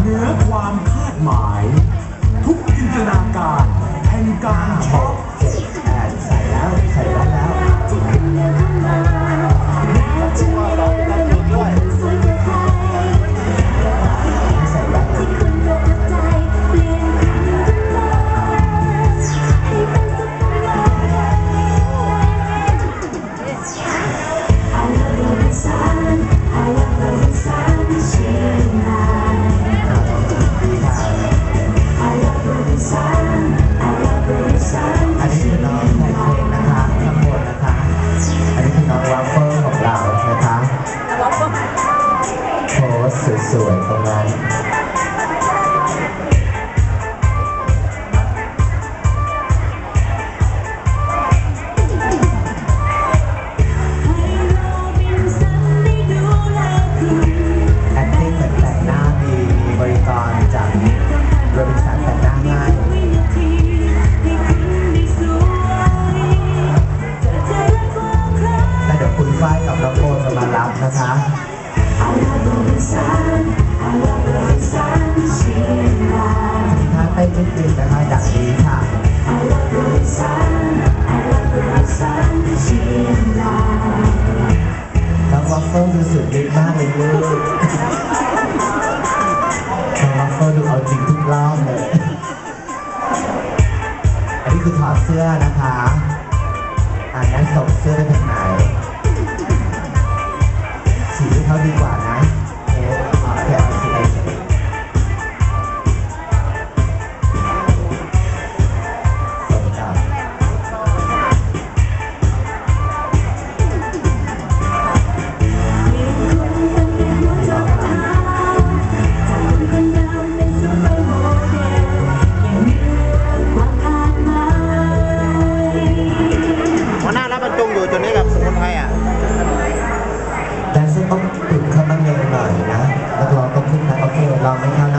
เหนือความคาดหมาย สวยๆตรงนั้น นิดนึงนะคะดักดีค่ะ I love the sun I love the sun เชียงรายน้องวอฟเฟิลดูสุดฤทธิ์มากเลยลูกน้องวอฟเฟิลดูเอาจริงทุกรอบเลย อันนี้คือถอดเสื้อนะคะ อ่านั้นส่เสื้อไปทางไหน 老ร看